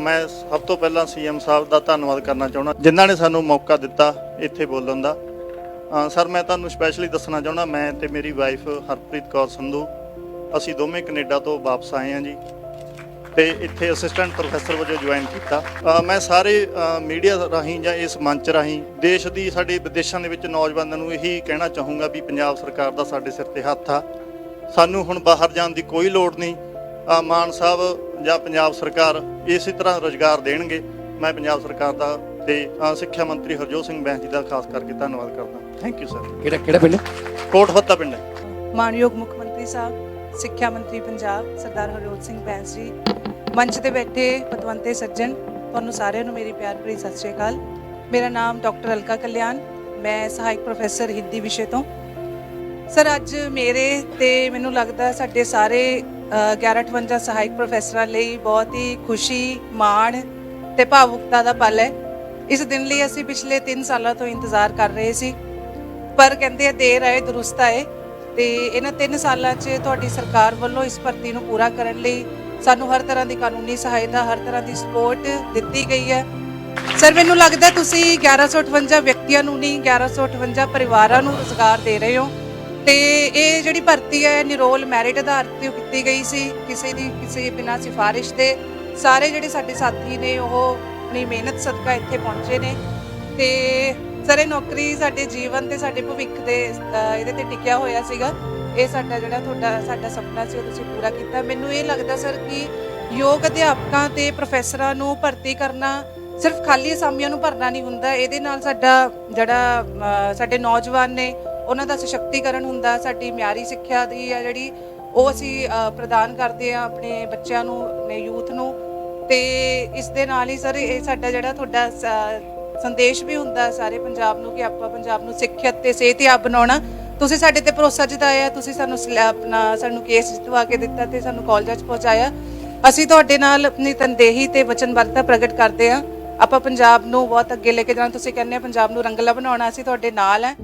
ਮੈਂ ਸਭ ਤੋਂ ਪਹਿਲਾਂ ਸੀਐਮ ਸਾਹਿਬ ਦਾ ਧੰਨਵਾਦ ਕਰਨਾ ਚਾਹੁੰਦਾ। ਜਿਨ੍ਹਾਂ ਨੇ ਸਾਨੂੰ ਮੌਕਾ ਦਿੱਤਾ ਇੱਥੇ ਬੋਲਣ ਦਾ। ਸਰ, ਮੈਂ ਤੁਹਾਨੂੰ ਸਪੈਸ਼ਲੀ ਦੱਸਣਾ ਚਾਹੁੰਦਾ, ਮੈਂ ਤੇ ਮੇਰੀ ਵਾਈਫ ਹਰਪ੍ਰੀਤ ਕੌਰ ਸੰਧੂ, ਅਸੀਂ ਦੋਵੇਂ ਕੈਨੇਡਾ ਤੋਂ ਵਾਪਸ ਆਏ ਹਾਂ ਜੀ। ਤੇ ਇੱਥੇ ਅਸਿਸਟੈਂਟ ਪ੍ਰੋਫੈਸਰ ਵਜੋਂ ਜੁਆਇਨ ਕੀਤਾ। ਮੈਂ ਸਾਰੇ ਮੀਡੀਆ ਰਾਹੀਂ ਜਾਂ ਇਸ ਮੰਚ ਰਾਹੀਂ ਦੇਸ਼ ਦੀ, ਸਾਡੇ ਵਿਦੇਸ਼ਾਂ ਦੇ ਵਿੱਚ ਨੌਜਵਾਨਾਂ ਨੂੰ ਇਹੀ ਕਹਿਣਾ ਚਾਹੂੰਗਾ ਵੀ ਪੰਜਾਬ ਸਰਕਾਰ ਦਾ ਸਾਡੇ ਸਿਰ ਤੇ ਹੱਥ ਆ। ਸਾਨੂੰ ਹੁਣ ਬਾਹਰ ਜਾਣ ਦੀ ਕੋਈ ਲੋੜ ਨਹੀਂ। ਮਾਨ ਸਾਹਿਬ ਜਾਂ ਪੰਜਾਬ ਸਰਕਾਰ ਇਸੇ ਤਰ੍ਹਾਂ ਰੋਜ਼ਗਾਰ ਦੇਣਗੇ ਮੈਂ ਪੰਜਾਬ ਸਰਕਾਰ ਦਾ ਤੇ ਸਿੱਖਿਆ ਮੰਤਰੀ ਹਰਜੋਤ ਸਿੰਘ ਬੈਂਸ ਜੀ ਦਾ ਖਾਸ ਕਰਕੇ ਧੰਨਵਾਦ ਕਰਦਾ। ਥੈਂਕ ਯੂ ਸਰ ਕਿਹੜਾ ਕਿਹੜਾ ਪਿੰਡ? ਕੋਟ ਫੱਤਾ ਪਿੰਡ। ਹੈ ਮਾਨਯੋਗ ਮੁੱਖ ਮੰਤਰੀ ਸਾਹਿਬ ਸਿੱਖਿਆ ਮੰਤਰੀ ਪੰਜਾਬ ਸਰਦਾਰ ਹਰਜੋਤ ਸਿੰਘ ਬੈਂਸ ਜੀ ਮੰਚ ਤੇ ਬੈਠੇ ਪਤਵੰਤੇ ਸੱਜਣ ਤੁਹਾਨੂੰ ਸਾਰਿਆਂ ਨੂੰ ਮੇਰੀ ਪਿਆਰ ਭਰੀ ਸਤਿ ਸ਼੍ਰੀ ਅਕਾਲ। ਮੇਰਾ ਨਾਮ ਡਾਕਟਰ ਅਲਕਾ ਕਲਿਆਣ ਮੈਂ ਸਹਾਇਕ ਪ੍ਰੋਫੈਸਰ ਹਿੰਦੀ ਵਿਸ਼ੇ ਤੋਂ। ਸਰ ਅੱਜ ਮੇਰੇ ਤੇ ਮੈਨੂੰ ਲੱਗਦਾ ਸਾਡੇ ਸਾਰੇ 1158 ਸਹਾਇਕ ਪ੍ਰੋਫੈਸਰਾਂ ਲਈ ਬਹੁਤ ਹੀ ਖੁਸ਼ੀ, ਮਾਣ ਤੇ ਭਾਵੁਕਤਾ ਦਾ ਪਲ ਹੈ। ਇਸ ਦਿਨ ਲਈ ਅਸੀਂ ਪਿਛਲੇ 3 ਸਾਲਾਂ ਤੋਂ ਇੰਤਜ਼ਾਰ ਕਰ ਰਹੇ ਸੀ, ਪਰ ਕਹਿੰਦੇ ਆ, ਦੇਰ ਆਏ, ਦਰੁਸਤ ਆਏ ਤੇ ਇਹਨਾਂ 3 ਸਾਲਾਂ 'ਚ ਤੁਹਾਡੀ ਸਰਕਾਰ ਵੱਲੋਂ ਇਸ ਭਰਤੀ ਨੂੰ ਪੂਰਾ ਕਰਨ ਲਈ ਸਾਨੂੰ ਹਰ ਤਰ੍ਹਾਂ ਦੀ ਕਾਨੂੰਨੀ ਸਹਾਇਤਾ, ਹਰ ਤਰ੍ਹਾਂ ਦੀ ਸਪੋਰਟ ਦਿੱਤੀ ਗਈ ਹੈ। ਸਰ, ਮੈਨੂੰ ਲੱਗਦਾ ਤੁਸੀਂ 1158 ਵਿਅਕਤੀਆਂ ਨੂੰ ਨਹੀਂ 1158 ਪਰਿਵਾਰਾਂ ਨੂੰ ਰੋਜ਼ਗਾਰ ਦੇ ਰਹੇ ਹੋ। ਤੇ ਇਹ ਜਿਹੜੀ ਭਰਤੀ ਹੈ, ਨਿਰੋਲ ਮੈਰਿਟ ਆਧਾਰ ਤੇ ਉਹ ਕੀਤੀ ਗਈ ਸੀ। ਕਿਸੇ ਦੀ, ਕਿਸੇ ਬਿਨਾਂ ਸਿਫਾਰਿਸ਼ ਦੇ ਸਾਰੇ ਜਿਹੜੇ ਸਾਡੇ ਸਾਥੀ ਨੇ, ਉਹ ਆਪਣੀ ਮਿਹਨਤ ਸਦਕਾ ਇੱਥੇ ਪਹੁੰਚੇ ਨੇ। ਤੇ ਸਰ ਇਹ ਨੌਕਰੀ ਸਾਡੇ ਜੀਵਨ ਤੇ, ਸਾਡੇ ਭਵਿੱਖ ਦੇ ਇਹਦੇ ਤੇ ਟਿਕਿਆ ਹੋਇਆ ਸੀਗਾ। ਇਹ ਸਾਡਾ ਜਿਹੜਾ ਤੁਹਾਡਾ, ਸਾਡਾ ਸੁਪਨਾ ਸੀ, ਉਹ ਤੁਸੀਂ ਪੂਰਾ ਕੀਤਾ। ਮੈਨੂੰ ਇਹ ਲੱਗਦਾ ਸਰ ਕਿ ਯੋਗ ਅਧਿਆਪਕਾਂ ਤੇ ਪ੍ਰੋਫੈਸਰਾਂ ਨੂੰ ਭਰਤੀ ਕਰਨਾ, ਸਿਰਫ ਖਾਲੀ ਅਸਾਮੀਆਂ ਨੂੰ ਭਰਨਾ ਨਹੀਂ ਹੁੰਦਾ। ਇਹਦੇ ਨਾਲ ਸਾਡਾ ਜਿਹੜਾ ਸਾਡੇ ਨੌਜਵਾਨ ਨੇ ਉਹਨਾਂ ਦਾ ਸਸ਼ਕਤੀਕਰਨ ਹੁੰਦਾ, ਸਾਡੀ ਮਿਆਰੀ ਸਿੱਖਿਆ ਦੀ ਆ ਜਿਹੜੀ, ਉਹ ਅਸੀਂ ਪ੍ਰਦਾਨ ਕਰਦੇ ਆ ਆਪਣੇ ਬੱਚਿਆਂ ਨੂੰ, ਆਪਣੇ ਯੂਥ ਨੂੰ। ਤੇ ਇਸ ਦੇ ਨਾਲ ਹੀ ਸਰ, ਇਹ ਸਾਡਾ ਜਿਹੜਾ ਤੁਹਾਡਾ ਸੰਦੇਸ਼ ਵੀ ਹੁੰਦਾ ਸਾਰੇ ਪੰਜਾਬ ਨੂੰ ਕਿ ਆਪਾਂ ਪੰਜਾਬ ਨੂੰ ਸਿੱਖਿਅਤ ਤੇ ਸਿਹਤਯਾਬ ਬਣਾਉਣਾ। ਤੁਸੀਂ ਸਾਡੇ ਤੇ ਭਰੋਸਾ ਜਤਾਇਆ, ਤੁਸੀਂ ਸਾਨੂੰ ਆਪਣਾ ਸਾਨੂੰ ਕੇਸ ਜਿਤਵਾ ਕੇ ਦਿੱਤਾ ਤੇ ਸਾਨੂੰ ਕਾਲਜਾਂ 'ਚ ਪਹੁੰਚਾਇਆ। ਅਸੀਂ ਤੁਹਾਡੇ ਨਾਲ ਆਪਣੀ ਤਨਦੇਹੀ ਤੇ ਵਚਨਬੱਧਤਾ ਪ੍ਰਗਟ ਕਰਦੇ ਹਾਂ। ਆਪਾਂ ਪੰਜਾਬ ਨੂੰ ਬਹੁਤ ਅੱਗੇ ਲੈ ਕੇ ਜਾਣਾ, ਤੁਸੀਂ ਕਹਿੰਦੇ ਆ ਪੰਜਾਬ ਨੂੰ ਰੰਗਲਾ ਬਣਾਉਣਾ, ਅਸੀਂ ਤੁਹਾਡੇ ਨਾਲ ਹੈ।